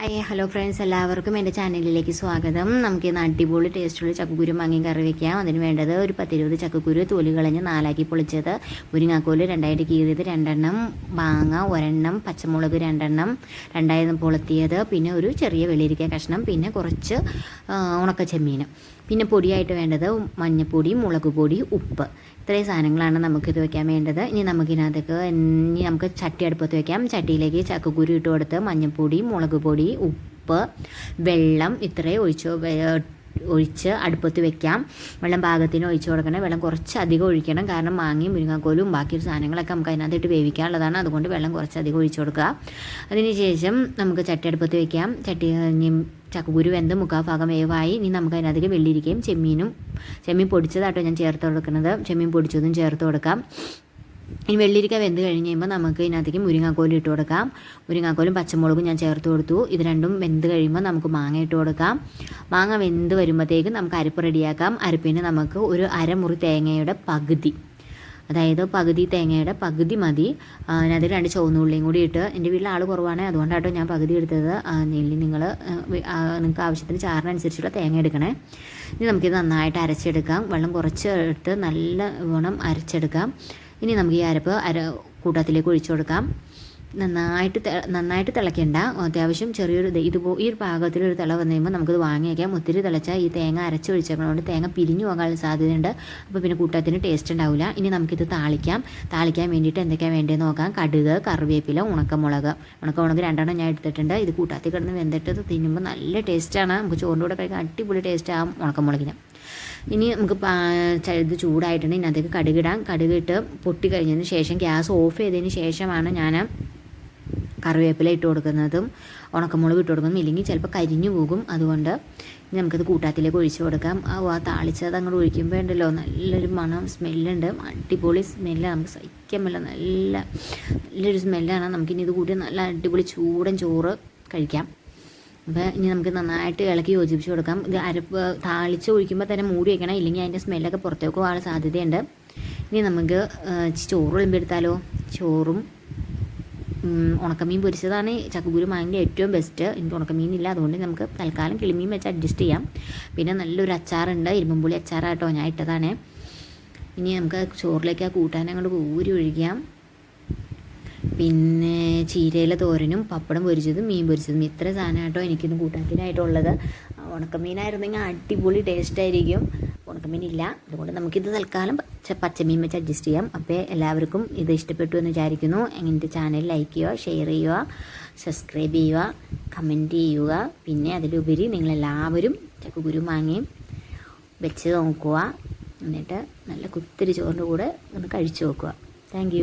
Hi hello friends. എല്ലാവർക്കും എന്റെ ചാനലിലേക്ക് സ്വാഗതം. നമുക്ക് ഇന്ന് അടിപൊളി ടേസ്റ്റുള്ള ചക്കക്കുരു മാങ്ങയും കറി വയ്ക്കാം അതിന് വേണ്ടത് ഒരു പത്തിരുപത് ചക്കക്കുരു തൊലി കളഞ്ഞ് നാലാക്കി പൊളിച്ചത്. മുരിങ്ങാക്കോൽ രണ്ടായിട്ട് കീറിയത് രണ്ടെണ്ണം മാങ്ങ ഒരെണ്ണം പച്ചമുളക് രണ്ടെണ്ണം രണ്ടായിരം പൊളുത്തിയത്. പിന്നെ ഒരു ചെറിയ വെളിയിരിക്ക കഷ്ണം പിന്നെ കുറച്ച് ആ, ഉണക്ക ചെമ്മീൻ പിന്നെ പൊടിയായിട്ട് വേണ്ടത് മഞ്ഞൾപ്പൊടി മുളക് പൊടി ഉപ്പ്. ഇത്രയും സാധനങ്ങളാണ് നമുക്കിത് വെക്കാൻ വേണ്ടത്. ഇനി നമുക്കിതിനകത്തേക്ക് ഇനി നമുക്ക് ചട്ടി അടുപ്പത്ത് വെക്കാം. ചട്ടിയിലേക്ക് ചക്കക്കുരു ഇട്ട് കൊടുത്ത് മഞ്ഞൾപ്പൊടി മുളക് പൊടി ഉപ്പ് വെള്ളം ഇത്രയും ഒഴിച്ച് ഒഴിച്ച് അടുപ്പത്ത് വെക്കാം. വെള്ളം പാകത്തിന് ഒഴിച്ച് കൊടുക്കണം വെള്ളം കുറച്ച് അധികം ഒഴിക്കണം. കാരണം മാങ്ങയും മുരിങ്ങാക്കോലും ബാക്കി സാധനങ്ങളൊക്കെ നമുക്ക് അതിനകത്തിട്ട് വേവിക്കാനുള്ളതാണ്. അതുകൊണ്ട് വെള്ളം കുറച്ച് അധികം ഒഴിച്ച് കൊടുക്കുക. അതിനുശേഷം നമുക്ക് ചട്ടി അടുപ്പത്ത് വെക്കാം. ചട്ടി ചക്കക്കുരു വെന്ത് മുക്കാൽ ഭാഗം വേവായി. ഇനി നമുക്ക് അതിനകത്തേക്ക് വെള്ളിയിരിക്കുകയും ചെമ്മീനും ചെമ്മീൻ പൊടിച്ചതാട്ടോ ഞാൻ ചേർത്ത് കൊടുക്കുന്നത്. ചെമ്മീൻ പൊടിച്ചതും ചേർത്ത് കൊടുക്കാം. ഇനി വെള്ളിരിക്ക വെന്ത് കഴിഞ്ഞ് കഴിയുമ്പോൾ നമുക്ക് ഇതിനകത്തേക്ക് മുരിങ്ങാക്കോലും ഇട്ട് കൊടുക്കാം. മുരിങ്ങാക്കോലും പച്ചമുളകും ഞാൻ ചേർത്ത് കൊടുത്തു. ഇത് രണ്ടും വെന്ത് കഴിയുമ്പോൾ നമുക്ക് മാങ്ങ ഇട്ട് കൊടുക്കാം. മാങ്ങ വെന്ത് വരുമ്പോഴത്തേക്കും നമുക്ക് അരപ്പ് റെഡിയാക്കാം. അരപ്പിന് നമുക്ക് ഒരു അരമുറി തേങ്ങയുടെ പകുതി. അതായത് പകുതി തേങ്ങയുടെ പകുതി മതി. അതിനകത്ത് രണ്ട് ചുവന്നുള്ളിയും കൂടി ഇട്ട് എന്റെ വീട്ടിൽ ആൾ കുറവാണ് അതുകൊണ്ടാട്ടോ ഞാൻ പകുതി എടുത്തത്. നെല്ലി നിങ്ങൾ നിങ്ങൾക്ക് ആവശ്യത്തിന് ചാറിനനുസരിച്ചുള്ള തേങ്ങ എടുക്കണേ. ഇനി നമുക്കിത് നന്നായിട്ട് അരച്ചെടുക്കാം. വെള്ളം കുറച്ച് എടുത്ത് നല്ല ഗുണം അരച്ചെടുക്കാം. ഇനി നമുക്ക് ഈ അരപ്പ് അര കൂട്ടത്തിലേക്ക് ഒഴിച്ചു കൊടുക്കാം. നന്നായിട്ട് നന്നായിട്ട് തിളയ്ക്കേണ്ട. അത്യാവശ്യം ചെറിയൊരു ഇത് ഇതുപോ ഈ ഒരു പാകത്തിലൊരു തിള വന്നു കഴിയുമ്പോൾ നമുക്കത് വാങ്ങി വയ്ക്കാം ഒത്തിരി തിളച്ചാൽ ഈ തേങ്ങ അരച്ച് ഒഴിച്ചേക്കുന്നതുകൊണ്ട് തേങ്ങ പിരിഞ്ഞു പോകാൻ സാധ്യതയുണ്ട്. അപ്പോൾ പിന്നെ കൂട്ടത്തിന് ടേസ്റ്റ് ഉണ്ടാവില്ല ഇനി നമുക്കിത് താളിക്കാം. താളിക്കാൻ വേണ്ടിയിട്ട് എന്തൊക്കെയാണ് വേണ്ടതെന്ന് നോക്കാം. കടുക് കറിവേപ്പില ഉണക്കമുളക്. ഉണക്കമുളക് രണ്ടെണ്ണം ഞാൻ എടുത്തിട്ടുണ്ട്. ഇത് കൂട്ടാത്തി കിടന്ന് വെന്തിട്ട് തിന്നുമ്പോൾ നല്ല ടേസ്റ്റാണ് നമുക്ക് ചോറിന്റെ കൂടെ കഴിക്കാൻ അടിപൊളി ടേസ്റ്റ് ആകും ഉണക്കമുളകിന്. ഇനി നമുക്ക് ഇത് ചൂടായിട്ടുണ്ട്. ഇതിനകത്തേക്ക് കടുകിടാം കടുകിട്ട് പൊട്ടി കഴിഞ്ഞതിന് ശേഷം ഗ്യാസ് ഓഫ് ചെയ്തതിന് ശേഷമാണ് ഞാൻ കറിവേപ്പില ഇട്ട് കൊടുക്കുന്നതും ഉണക്കമുളക് ഇട്ട് കൊടുക്കുന്നതും ഇല്ലെങ്കിൽ ചിലപ്പോൾ കരിഞ്ഞു പോകും. അതുകൊണ്ട് ഇനി നമുക്കത് കൂട്ടാത്തിലേക്ക് ഒഴിച്ച് കൊടുക്കാം. ആ ആ താളിച്ചത് അങ്ങോട്ട് ഒഴിക്കുമ്പോൾ ഉണ്ടല്ലോ നല്ലൊരു മണം സ്മെല്ലുണ്ട്. അടിപൊളി സ്മെല്ല് നമുക്ക് സഹിക്കാൻ പറ്റില്ല. നല്ല നല്ലൊരു സ്മെല്ലാണ്. നമുക്കിനി ഇത് കൂട്ടി നല്ല അടിപൊളി ചൂടൻ ചോറ് കഴിക്കാം. അപ്പോൾ ഇനി നമുക്ക് നന്നായിട്ട് ഇളക്കി യോജിപ്പിച്ച് കൊടുക്കാം. ഇത് അരപ്പ് താളിച്ച് ഒഴിക്കുമ്പോൾ തന്നെ മൂടി വയ്ക്കണം ഇല്ലെങ്കിൽ അതിന്റെ സ്മെല്ലൊക്കെ പുറത്തേക്ക് പോകാൻ സാധ്യതയുണ്ട്. ഇനി നമുക്ക് ചോറ് വിളമ്പെടുത്താലോ ചോറും ഉണക്കമീൻ പൊരിച്ചതാണ് ചക്കക്കുരു മാങ്ങിന്റെ ഏറ്റവും ബെസ്റ്റ് എനിക്ക് ഉണക്കമീൻ ഇല്ല. അതുകൊണ്ട് നമുക്ക് തൽക്കാലം കിളിമീൻ വെച്ച് അഡ്ജസ്റ്റ് ചെയ്യാം. പിന്നെ നല്ലൊരു അച്ചാറുണ്ട്. ഇരുമ്പുള്ളി അച്ചാറാട്ടോ. ഞാൻ ഇട്ടതാണ്. ഇനി നമുക്ക് ചോറിലേക്ക് ആ കൂട്ടാൻ അങ്ങോട്ട് ഊരി ഒഴിക്കാം. പിന്നെ ചീരയിലെ തോരനും പപ്പടം പൊരിച്ചതും മീൻ പൊരിച്ചതും. ഇത്ര സാധനമായിട്ടോ എനിക്കിന്ന് കൂട്ടാക്കിനായിട്ടുള്ളത്. ഉണക്കമീനായിരുന്നെങ്കിൽ അടിപൊളി ടേസ്റ്റ് ആയിരിക്കും. ഉണക്കമീൻ ഇല്ല അതുകൊണ്ട് നമുക്കിത് തൽക്കാലം പച്ച പച്ചമീൻ വെച്ച് അഡ്ജസ്റ്റ് ചെയ്യാം. അപ്പോൾ എല്ലാവർക്കും ഇത് ഇഷ്ടപ്പെട്ടു എന്ന് വിചാരിക്കുന്നു. എന്റെ ചാനൽ ലൈക്ക് ചെയ്യുക ഷെയർ ചെയ്യുക സബ്സ്ക്രൈബ് ചെയ്യുക കമന്റ് ചെയ്യുക. പിന്നെ അതിലുപരി നിങ്ങളെല്ലാവരും ചക്കുകുരു മാങ്ങയും വെച്ച് നോക്കുക. എന്നിട്ട് നല്ല കുത്തിരി ചോറിന്റെ കൂടെ ഒന്ന് കഴിച്ചു നോക്കുക. താങ്ക്